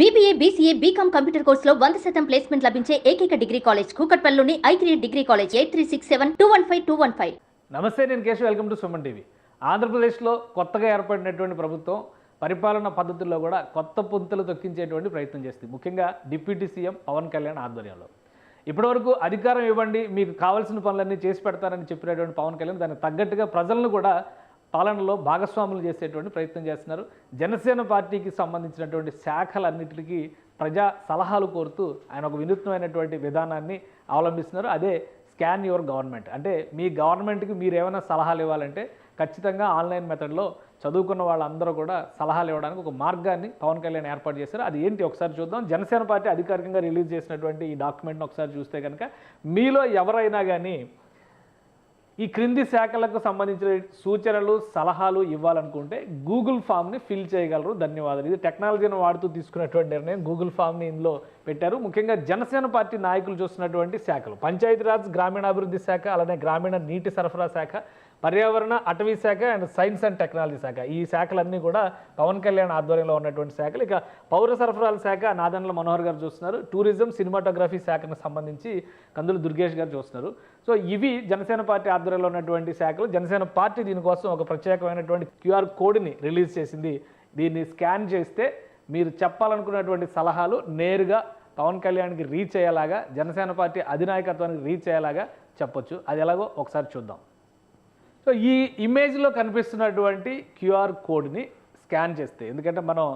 BBA BCA BCom computer కోర్సులో వంద శాతం ప్లేస్మెంట్ లభించే ఏకైక degree college కూకట్పల్లిలోని I degree college eight three six seven two one five two one five నమస్తే నేను Keshav. Welcome to Suman TV. ఆంధ్రప్రదేశ్లో కొత్తగా ఏర్పడినటువంటి ప్రభుత్వం పరిపాలన పద్ధతుల్లో కూడా కొత్త పుంతలు తొక్కించేటువంటి ప్రయత్నం చేస్తుంది. ముఖ్యంగా డిప్యూటీ సీఎం పవన్ కళ్యాణ్ ఆధ్వర్యంలో. ఇప్పటివరకు అధికారం ఇవ్వండి మీకు కావాల్సిన పనులన్నీ చేసి పెడతారని చెప్పినటువంటి పవన్ కళ్యాణ్ దానికి తగ్గట్టుగా ప్రజలను కూడా పాలనలో భాగస్వాములు చేసేటువంటి ప్రయత్నం చేస్తున్నారు. జనసేన పార్టీకి సంబంధించినటువంటి శాఖలన్నిటికీ ప్రజా సలహాలు కోరుతూ ఆయన ఒక వినూత్నమైనటువంటి విధానాన్ని అవలంబిస్తున్నారు. అదే స్కాన్ యువర్ గవర్నమెంట్. అంటే మీ గవర్నమెంట్కి మీరు ఏమైనా సలహాలు ఇవ్వాలంటే ఖచ్చితంగా ఆన్లైన్ మెథడ్లో చదువుకున్న వాళ్ళందరూ కూడా సలహాలు ఇవ్వడానికి ఒక మార్గాన్ని పవన్ కళ్యాణ్ ఏర్పాటు చేశారు. అది ఏంటి? ఒకసారి చూద్దాం. జనసేన పార్టీ అధికారికంగా రిలీజ్ చేసినటువంటి ఈ డాక్యుమెంట్ని ఒకసారి చూస్తే కనుక మీలో ఎవరైనా కానీ ఈ క్రింది శాఖలకు సంబంధించిన సూచనలు సలహాలు ఇవ్వాలనుకుంటే గూగుల్ ఫామ్ని ఫిల్ చేయగలరు. ధన్యవాదాలు. ఇది టెక్నాలజీని వాడుతూ తీసుకున్నటువంటి నిర్ణయం గూగుల్ ఫామ్ని ఇందులో పెట్టారు. ముఖ్యంగా జనసేన పార్టీ నాయకులు చూస్తున్నటువంటి శాఖలు. పంచాయతీరాజ్ గ్రామీణాభివృద్ధి శాఖ అలానే గ్రామీణ నీటి సరఫరా శాఖ పర్యావరణ అటవీ శాఖ అండ్ సైన్స్ అండ్ టెక్నాలజీ శాఖ. ఈ శాఖలన్నీ కూడా పవన్ కళ్యాణ్ ఆధ్వర్యంలో ఉన్నటువంటి శాఖలు. ఇక పౌర సరఫరాల శాఖ నాదన్ల మనోహర్ గారు చూస్తున్నారు. టూరిజం సినిమాటోగ్రఫీ శాఖకు సంబంధించి కందులు దుర్గేష్ గారు చూస్తున్నారు. సో ఇవి జనసేన పార్టీ ఆధ్వర్యంలో ఉన్నటువంటి శాఖలు. జనసేన పార్టీ దీనికోసం ఒక ప్రత్యేకమైనటువంటి క్యూఆర్ కోడ్ని రిలీజ్ చేసింది. దీన్ని స్కాన్ చేస్తే మీరు చెప్పాలనుకున్నటువంటి సలహాలు నేరుగా పవన్ కళ్యాణ్కి రీచ్ అయ్యేలాగా జనసేన పార్టీ అధినాయకత్వానికి రీచ్ అయ్యేలాగా చెప్పొచ్చు. అది ఎలాగో ఒకసారి చూద్దాం. సో ఈ ఇమేజ్లో కనిపిస్తున్నటువంటి క్యూఆర్ కోడ్ని స్కాన్ చేస్తే ఎందుకంటే మనం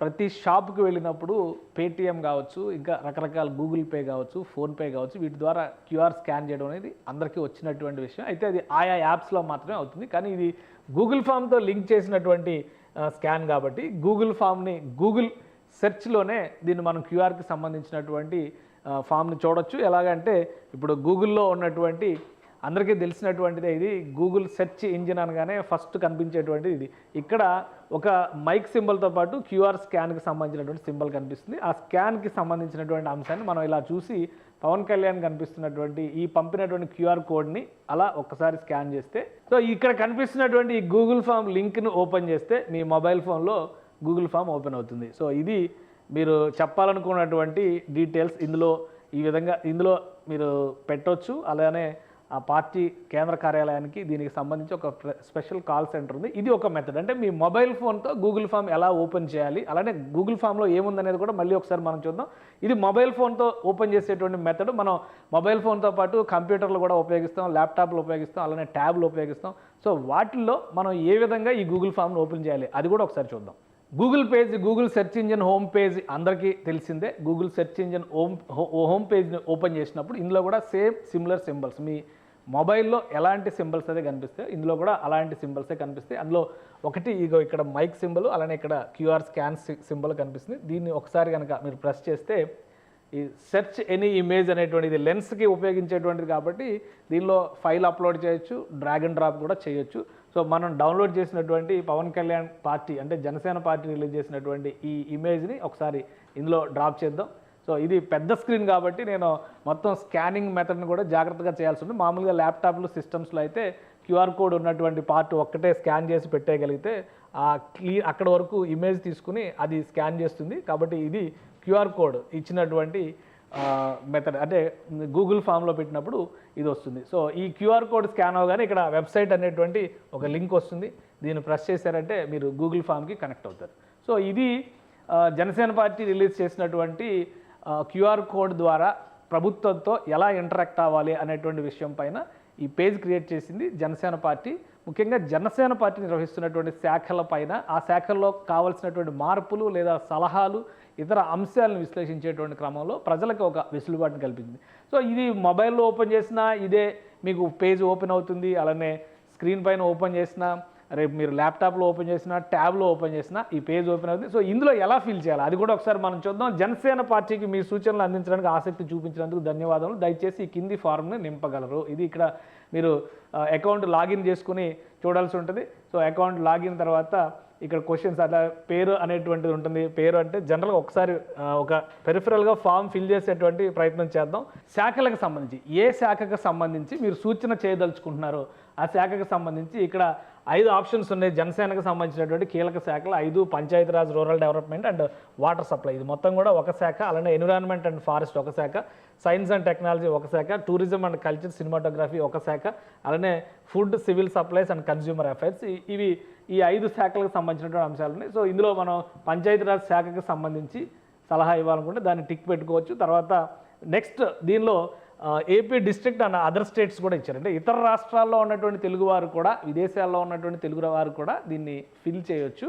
ప్రతి షాప్కి వెళ్ళినప్పుడు పేటిఎం కావచ్చు ఇంకా రకరకాల గూగుల్ పే కావచ్చు ఫోన్పే కావచ్చు వీటి ద్వారా క్యూఆర్ స్కాన్ చేయడం అనేది అందరికీ వచ్చినటువంటి విషయం. అయితే అది ఆయా యాప్స్లో మాత్రమే అవుతుంది. కానీ ఇది గూగుల్ ఫామ్తో లింక్ చేసినటువంటి స్కాన్ కాబట్టి గూగుల్ ఫామ్ని గూగుల్ సెర్చ్లోనే దీన్ని మనం క్యూఆర్కి సంబంధించినటువంటి ఫామ్ని చూడొచ్చు. ఎలాగంటే ఇప్పుడు గూగుల్లో ఉన్నటువంటి అందరికీ తెలిసినటువంటిదే ఇది. గూగుల్ సెర్చ్ ఇంజిన్ అనగానే ఫస్ట్ కనిపించేటువంటిది ఇది. ఇక్కడ ఒక మైక్ సింబల్తో పాటు క్యూఆర్ స్కాన్కి సంబంధించినటువంటి సింబల్ కనిపిస్తుంది. ఆ స్కాన్కి సంబంధించినటువంటి అంశాన్ని మనం ఇలా చూసి పవన్ కళ్యాణ్ కనిపిస్తున్నటువంటి ఈ పంపినటువంటి క్యూఆర్ కోడ్ని అలా ఒక్కసారి స్కాన్ చేస్తే సో ఇక్కడ కనిపిస్తున్నటువంటి ఈ గూగుల్ ఫామ్ లింక్ను ఓపెన్ చేస్తే మీ మొబైల్ ఫోన్లో గూగుల్ ఫామ్ ఓపెన్ అవుతుంది. సో ఇది మీరు చెప్పాలనుకున్నటువంటి డీటెయిల్స్ ఇందులో ఈ విధంగా ఇందులో మీరు పెట్టొచ్చు. అలానే ఆ పార్టీ కేంద్ర కార్యాలయానికి దీనికి సంబంధించి ఒక స్పెషల్ కాల్ సెంటర్ ఉంది. ఇది ఒక మెథడ్ అంటే మీ మొబైల్ ఫోన్తో గూగుల్ ఫామ్ ఎలా ఓపెన్ చేయాలి అలానే గూగుల్ ఫామ్లో ఏముందనేది కూడా మళ్ళీ ఒకసారి మనం చూద్దాం. ఇది మొబైల్ ఫోన్తో ఓపెన్ చేసేటువంటి మెథడ్ మనం మొబైల్ ఫోన్తో పాటు కంప్యూటర్లు కూడా ఉపయోగిస్తాం ల్యాప్టాప్లు ఉపయోగిస్తాం అలానే ట్యాబ్లు ఉపయోగిస్తాం. సో వాటిల్లో మనం ఏ విధంగా ఈ గూగుల్ ఫామ్ను ఓపెన్ చేయాలి అది కూడా ఒకసారి చూద్దాం. Google page Google search engine home page అందరికీ తెలిసిందే. Google search engine home home పేజ్ని open చేసినప్పుడు ఇందులో కూడా సేమ్ సిమిలర్ సింబల్స్. మీ మొబైల్లో ఎలాంటి సింబల్స్ అయితే కనిపిస్తాయి ఇందులో కూడా అలాంటి సింబల్సే కనిపిస్తాయి. అందులో ఒకటి ఇగో ఇక్కడ మైక్ సింబల్ అలానే ఇక్కడ క్యూఆర్ స్కాన్ సింబల్ కనిపిస్తుంది. దీన్ని ఒకసారి కనుక మీరు ప్రెస్ చేస్తే ఈ సెర్చ్ ఎనీ ఇమేజ్ అనేటువంటిది లెన్స్కి ఉపయోగించేటువంటిది కాబట్టి దీనిలో ఫైల్ అప్లోడ్ చేయొచ్చు డ్రాగ్ అండ్ డ్రాప్ కూడా చేయొచ్చు. సో మనం డౌన్లోడ్ చేసినటువంటి పవన్ కళ్యాణ్ పార్టీ అంటే జనసేన పార్టీ రిలీజ్ చేసినటువంటి ఈ ఇమేజ్ని ఒకసారి ఇందులో డ్రాప్ చేద్దాం. సో ఇది పెద్ద స్క్రీన్ కాబట్టి నేను మొత్తం స్కానింగ్ మెథడ్ని కూడా జాగ్రత్తగా చేయాల్సి ఉంది. మామూలుగా ల్యాప్టాప్లు సిస్టమ్స్లో అయితే క్యూఆర్ కోడ్ ఉన్నటువంటి పార్ట్ ఒక్కటే స్కాన్ చేసి పెట్టేయగలిగితే ఆ క్లీన్ అక్కడ వరకు ఇమేజ్ తీసుకుని అది స్కాన్ చేస్తుంది. కాబట్టి ఇది క్యూఆర్ కోడ్ ఇచ్చినటువంటి మెథడ్. అంటే గూగుల్ ఫామ్లో పెట్టినప్పుడు ఇది వస్తుంది. సో ఈ క్యూఆర్ కోడ్ స్కాన్ అవగానే ఇక్కడ వెబ్సైట్ అనేటువంటి ఒక లింక్ వస్తుంది. దీన్ని ప్రెస్ చేశారంటే మీరు గూగుల్ ఫామ్కి కనెక్ట్ అవుతారు. సో ఇది జనసేన పార్టీ రిలీజ్ చేసినటువంటి క్యూఆర్ కోడ్ ద్వారా ప్రభుత్వంతో ఎలా ఇంటరాక్ట్ అవ్వాలి అనేటువంటి విషయం పైన ఈ పేజ్ క్రియేట్ చేసింది జనసేన పార్టీ. ముఖ్యంగా జనసేన పార్టీ నిర్వహిస్తున్నటువంటి శాఖల పైన ఆ శాఖల్లో కావలసినటువంటి మార్పులు లేదా సలహాలు ఇతర అంశాలను విశ్లేషించేటువంటి క్రమంలో ప్రజలకు ఒక వెసులుబాటును కల్పించింది. సో ఇది మొబైల్లో ఓపెన్ చేసినా ఇదే మీకు పేజ్ ఓపెన్ అవుతుంది అలానే స్క్రీన్ పైన ఓపెన్ చేసినా రేపు మీరు ల్యాప్టాప్లో ఓపెన్ చేసినా ట్యాబ్లో ఓపెన్ చేసినా ఈ పేజ్ ఓపెన్ అవుతుంది. సో ఇందులో ఎలా ఫిల్ చేయాలి? అది కూడా ఒకసారి మనం చూద్దాం. జనసేన పార్టీకి మీ సూచనలు అందించడానికి ఆసక్తి చూపించినందుకు ధన్యవాదాలు దయచేసి ఈ కింది ఫారంని నింపగలరు. ఇది ఇక్కడ మీరు అకౌంట్ లాగిన్ చేసుకుని చూడాల్సి ఉంటుంది. సో అకౌంట్ లాగిన్ తర్వాత ఇక్కడ క్వశ్చన్స్ అట్లా పేరు అనేటువంటిది ఉంటుంది. పేరు అంటే జనరల్గా ఒకసారి ఒక పెరిఫరల్గా ఫామ్ ఫిల్ చేసేటువంటి ప్రయత్నం చేద్దాం. శాఖలకు సంబంధించి ఏ శాఖకు సంబంధించి మీరు సూచన చేయదలుచుకుంటున్నారో ఆ శాఖకు సంబంధించి ఇక్కడ ఐదు ఆప్షన్స్ ఉన్నాయి. జనసేనకు సంబంధించినటువంటి కీలక శాఖలు ఐదు Panchayati Raj rural development and water supply. ఇది మొత్తం కూడా ఒక శాఖ అలానే ఎన్విరాన్మెంట్ అండ్ ఫారెస్ట్ ఒక శాఖ సైన్స్ అండ్ టెక్నాలజీ ఒక శాఖ టూరిజం అండ్ కల్చర్ సినిమాటోగ్రఫీ ఒక శాఖ అలానే food civil supplies and consumer affairs. ఇవి ఈ ఐదు శాఖలకు సంబంధించినటువంటి అంశాలు ఉన్నాయి. సో ఇందులో మనం పంచాయతీరాజ్ శాఖకు సంబంధించి సలహా ఇవ్వాలనుకుంటే దాన్ని టిక్ పెట్టుకోవచ్చు. తర్వాత నెక్స్ట్ దీనిలో AP district and other states కూడా ఇచ్చారు. అంటే ఇతర రాష్ట్రాల్లో ఉన్నటువంటి తెలుగు వారు కూడా విదేశాల్లో ఉన్నటువంటి తెలుగు వారు కూడా దీన్ని ఫిల్ చేయొచ్చు.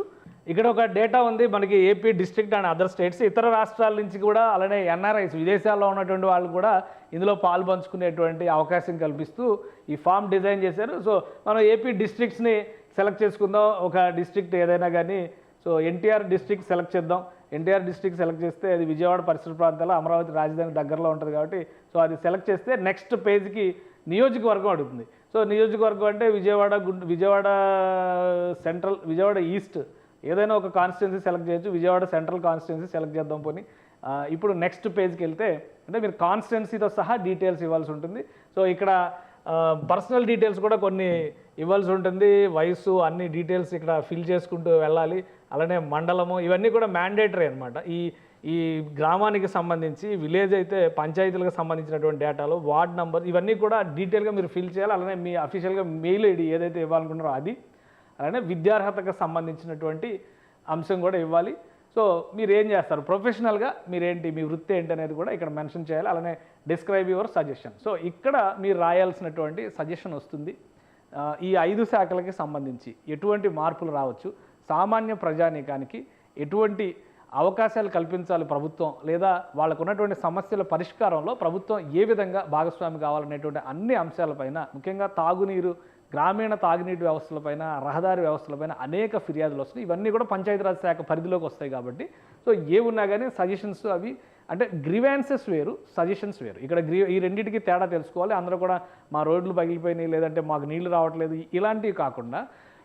ఇక్కడ ఒక డేటా ఉంది మనకి AP district and other states ఇతర రాష్ట్రాల నుంచి కూడా అలానే ఎన్ఆర్ఐస్ విదేశాల్లో ఉన్నటువంటి వాళ్ళు కూడా ఇందులో పాల్పంచుకునేటువంటి అవకాశం కల్పిస్తూ ఈ ఫామ్ డిజైన్ చేశారు. సో మనం ఏపీ డిస్ట్రిక్ట్స్ని సెలెక్ట్ చేసుకుందాం. ఒక డిస్ట్రిక్ట్ ఏదైనా కానీ సో ఎన్టీఆర్ డిస్ట్రిక్ట్ సెలెక్ట్ చేద్దాం. ఎన్టీఆర్ డిస్ట్రిక్ట్ సెలెక్ట్ చేస్తే అది విజయవాడ పరిసర ప్రాంతాల్లో అమరావతి రాజధాని దగ్గరలో ఉంటుంది కాబట్టి సో అది సెలెక్ట్ చేస్తే నెక్స్ట్ పేజ్కి నియోజకవర్గం అడుగుతుంది. సో నియోజకవర్గం అంటే విజయవాడ గుంటూ విజయవాడ సెంట్రల్ విజయవాడ ఈస్ట్ ఏదైనా ఒక కాన్స్టిట్యున్సీ సెలెక్ట్ చేయొచ్చు విజయవాడ సెంట్రల్ కాన్స్టిట్యున్సీ సెలెక్ట్ చేద్దాం పోనీ. ఇప్పుడు నెక్స్ట్ పేజ్కి వెళ్తే అంటే మీరు కాన్స్టిట్యున్సీతో సహా డీటెయిల్స్ ఇవ్వాల్సి ఉంటుంది. సో ఇక్కడ పర్సనల్ డీటెయిల్స్ కూడా కొన్ని ఇవ్వాల్సి ఉంటుంది. వయసు అన్ని డీటెయిల్స్ ఇక్కడ ఫిల్ చేసుకుంటూ వెళ్ళాలి. అలానే మండలము ఇవన్నీ కూడా మ్యాండేటరీ అనమాట ఈ ఈ గ్రామానికి సంబంధించి విలేజ్ అయితే పంచాయతీలకు సంబంధించినటువంటి డేటాలు వార్డ్ నంబర్ ఇవన్నీ కూడా డీటెయిల్గా మీరు ఫిల్ చేయాలి. అలానే మీ అఫీషియల్గా మెయిల్ ఐడి ఏదైతే ఇవ్వాలనుకున్నారో అది అలానే విద్యార్హతకు సంబంధించినటువంటి అంశం కూడా ఇవ్వాలి. సో మీరు ఏం చేస్తారు ప్రొఫెషనల్గా మీరేంటి మీ వృత్తి ఏంటి అనేది కూడా ఇక్కడ మెన్షన్ చేయాలి. అలానే డిస్క్రైబ్ యువర్ సజెషన్ సో ఇక్కడ మీరు రాయాల్సినటువంటి సజెషన్ వస్తుంది. ఈ ఐదు శాఖలకి సంబంధించి ఎటువంటి మార్పులు రావచ్చు? సామాన్య ప్రజానీకానికి ఎటువంటి అవకాశాలు కల్పించాలి ప్రభుత్వం? లేదా వాళ్ళకు ఉన్నటువంటి సమస్యల పరిష్కారంలో ప్రభుత్వం ఏ విధంగా భాగస్వామి కావాలనేటువంటి అన్ని అంశాలపైన ముఖ్యంగా తాగునీరు గ్రామీణ తాగునీటి వ్యవస్థలపైన రహదారి వ్యవస్థలపైన అనేక ఫిర్యాదులు వస్తున్నాయి. ఇవన్నీ కూడా పంచాయతీరాజ్ శాఖ పరిధిలోకి వస్తాయి కాబట్టి. సో ఏ ఉన్నా కానీ సజెషన్స్ అవి అంటే గ్రీవాన్సెస్ వేరు సజెషన్స్ వేరు. ఇక్కడ గ్రీ ఈ రెండింటికి తేడా తెలుసుకోవాలి. అందరూ కూడా మా రోడ్లు పగిలిపోయినాయి లేదంటే మాకు నీళ్ళు రావట్లేదు. ఇలాంటివి కాకుండా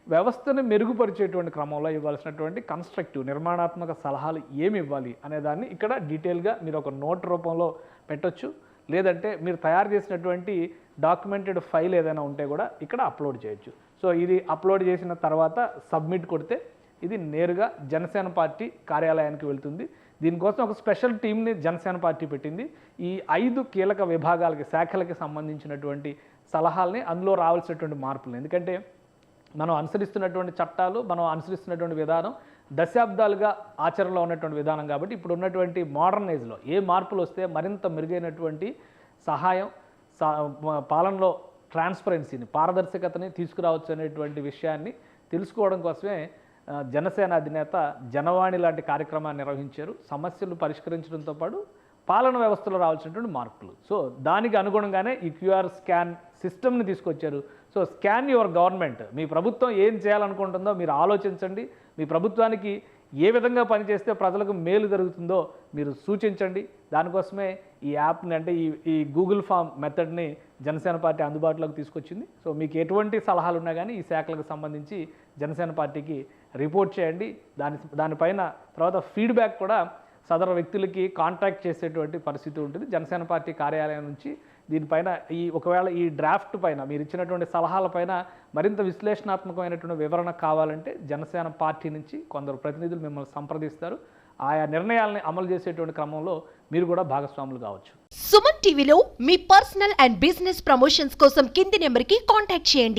వ్యవస్థను మెరుగుపరిచేటువంటి క్రమంలో ఇవ్వాల్సినటువంటి కన్స్ట్రక్టివ్ నిర్మాణాత్మక సలహాలు ఏమి ఇవ్వాలి అనే దాన్ని ఇక్కడ డీటెయిల్గా మీరు ఒక నోట్ రూపంలో పెట్టొచ్చు. లేదంటే మీరు తయారు చేసినటువంటి డాక్యుమెంటెడ్ ఫైల్ ఏదైనా ఉంటే కూడా ఇక్కడ అప్లోడ్ చేయొచ్చు. సో ఇది అప్లోడ్ చేసిన తర్వాత సబ్మిట్ కొడితే ఇది నేరుగా జనసేన పార్టీ కార్యాలయానికి వెళ్తుంది. దీనికోసం ఒక స్పెషల్ టీంని జనసేన పార్టీ పెట్టింది. ఈ ఐదు కీలక విభాగాలకి శాఖలకి సంబంధించినటువంటి సలహాలని అందులో రావాల్సినటువంటి మార్పులు. ఎందుకంటే మనం అనుసరిస్తున్నటువంటి చట్టాలు మనం అనుసరిస్తున్నటువంటి విధానం దశాబ్దాలుగా ఆచరణలో ఉన్నటువంటి విధానం కాబట్టి ఇప్పుడు ఉన్నటువంటి మోడర్నైజ్లో ఏ మార్పులు వస్తే మరింత మెరుగైనటువంటి సహాయం సా- పాలనలో ట్రాన్స్పరెన్సీని పారదర్శకతని తీసుకురావచ్చు అనేటువంటి విషయాన్ని తెలుసుకోవడం కోసమే జనసేన అధినేత జనవాణి లాంటి కార్యక్రమాన్ని నిర్వహించారు. సమస్యలు పరిష్కరించడంతో పాటు పాలన వ్యవస్థలో రావాల్సినటువంటి మార్పులు. సో దానికి అనుగుణంగానే ఈ క్యూఆర్ స్కాన్ సిస్టమ్ని తీసుకొచ్చారు. So scan your government. మీ ప్రభుత్వం ఏం చేయాలనుకుంటుందో మీరు ఆలోచించండి. మీ ప్రభుత్వానికి ఏ విధంగా పనిచేస్తే ప్రజలకు మేలు జరుగుతుందో మీరు సూచించండి. దానికోసమే ఈ యాప్ని అంటే ఈ ఈ గూగుల్ ఫామ్ మెథడ్ని జనసేన పార్టీ అందుబాటులోకి తీసుకొచ్చింది. సో మీకు ఎటువంటి సలహాలు ఉన్నా కానీ ఈ శాఖలకు సంబంధించి జనసేన పార్టీకి రిపోర్ట్ చేయండి. దాని దానిపైన తర్వాత ఫీడ్బ్యాక్ కూడా సదరు వ్యక్తులకి కాంటాక్ట్ చేసేటువంటి పరిస్థితి ఉంటుంది. జనసేన పార్టీ కార్యాలయం నుంచి దీనిపైన ఈ ఒకవేళ ఈ డ్రాఫ్ట్ పైన మీరు ఇచ్చినటువంటి సలహాలపైన మరింత విశ్లేషణాత్మకమైనటువంటి వివరణ కావాలంటే జనసేన పార్టీ నుంచి కొందరు ప్రతినిధులు మిమ్మల్ని సంప్రదిస్తారు. ఆయా నిర్ణయాలని అమలు చేసేటువంటి క్రమంలో మీరు కూడా భాగస్వాములు కావచ్చు. సుమన్ టీవీలో మీ పర్సనల్ అండ్ బిజినెస్ ప్రమోషన్స్ కోసం కింది నెంబర్కి కాంటాక్ట్ చేయండి.